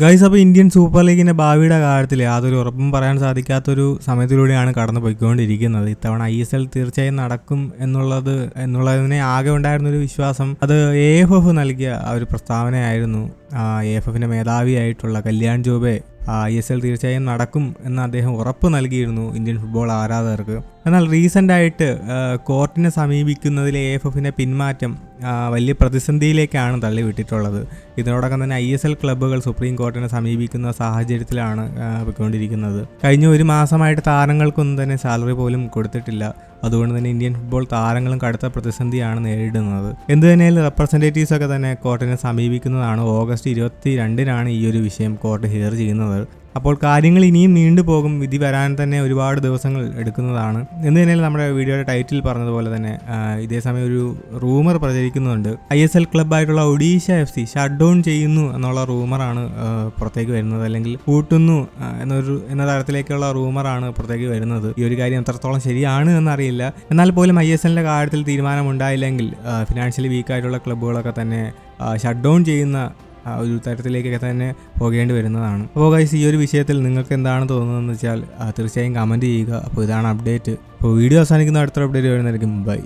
Guys അപ്പോൾ Indian super ലീഗിന്റെ ഭാവിയുടെ കാര്യത്തിൽ യാതൊരു ഉറപ്പും പറയാൻ സാധിക്കാത്തൊരു സമയത്തിലൂടെയാണ് കടന്നു പോയിക്കൊണ്ടിരിക്കുന്നത് ഇത്തവണ ഐ എസ് എൽ തീർച്ചയായും നടക്കും എന്നുള്ളത് എന്നുള്ളതിനെ ആകെ ഉണ്ടായിരുന്നൊരു വിശ്വാസം. അത് എ എഫ് എഫ് നൽകിയ ഒരു പ്രസ്താവനയായിരുന്നു. എ എഫ് എഫിന്റെ മേധാവിയായിട്ടുള്ള Kalyan Chaubey I S L തീർച്ചയായും നടക്കും എന്ന് അദ്ദേഹം ഉറപ്പ് നൽകിയിരുന്നു ഇന്ത്യൻ ഫുട്ബോൾ ആരാധകർക്ക്. എന്നാൽ റീസെന്റായിട്ട് കോർട്ടിനെ സമീപിക്കുന്നതിൽ എ എഫ് എഫിന്റെ പിന്മാറ്റം വലിയ പ്രതിസന്ധിയിലേക്കാണ് തള്ളിവിട്ടിട്ടുള്ളത്. ഇതിനോടൊപ്പം തന്നെ ഐ എസ് എൽ ക്ലബ്ബുകൾ സുപ്രീം കോർട്ടിനെ സമീപിക്കുന്ന സാഹചര്യത്തിലാണ് പോയിക്കൊണ്ടിരിക്കുന്നത്. കഴിഞ്ഞ ഒരു മാസമായിട്ട് താരങ്ങൾക്കൊന്നും തന്നെ സാലറി പോലും കൊടുത്തിട്ടില്ല. അതുകൊണ്ട് തന്നെ ഇന്ത്യൻ ഫുട്ബോൾ താരങ്ങളും കടുത്ത പ്രതിസന്ധിയാണ് നേരിടുന്നത്. എന്ത് തന്നെയാലും റെപ്രസെന്റേറ്റീവ്സ് ഒക്കെ തന്നെ കോർട്ടിനെ സമീപിക്കുന്നതാണ്. ഓഗസ്റ്റ് ഇരുപത്തി രണ്ടിനാണ് ഈ ഒരു വിഷയം കോർട്ട് ഹിയർ ചെയ്യുന്നത്. അപ്പോൾ കാര്യങ്ങൾ ഇനിയും നീണ്ടുപോകും വിധി വരാൻ തന്നെ ഒരുപാട് ദിവസങ്ങൾ എടുക്കുന്നതാണ്. എന്ന് തന്നെയാണ് നമ്മുടെ വീഡിയോയുടെ ടൈറ്റിൽ പറഞ്ഞതുപോലെ തന്നെ ഇതേ സമയം ഒരു റൂമർ പ്രചരിക്കുന്നുണ്ട്. I S L ക്ലബ്ബായിട്ടുള്ള Odisha F C shut down ചെയ്യുന്നു എന്നുള്ള റൂമറാണ് പുറത്തേക്ക് വരുന്നത്. അല്ലെങ്കിൽ കൂട്ടുന്നു എന്നൊരു എന്ന തരത്തിലേക്കുള്ള റൂമറാണ് പുറത്തേക്ക് വരുന്നത്. ഈ ഒരു കാര്യം എത്രത്തോളം ശരിയാണ് എന്നറിയില്ല. എന്നാൽ പോലും ഐ എസ് എല്ലിന്റെ കാര്യത്തിൽ തീരുമാനമുണ്ടായില്ലെങ്കിൽ ഫിനാൻഷ്യലി വീക്കായിട്ടുള്ള ക്ലബ്ബുകളൊക്കെ തന്നെ ഷട്ട് ഡൗൺ ചെയ്യുന്ന ആ ഒരു തരത്തിലേക്കൊക്കെ തന്നെ പോകേണ്ടി വരുന്നതാണ്. അപ്പോൾ ഗൈസ് ഈ ഒരു വിഷയത്തിൽ നിങ്ങൾക്ക് എന്താണ് തോന്നുന്നതെന്ന് വെച്ചാൽ തീർച്ചയായും കമന്റ് ചെയ്യുക. അപ്പോൾ ഇതാണ് അപ്ഡേറ്റ് അപ്പോൾ വീഡിയോ അവസാനിക്കുന്ന അടുത്ത അപ്ഡേറ്റ് വരുന്നതായിരിക്കും. ബൈ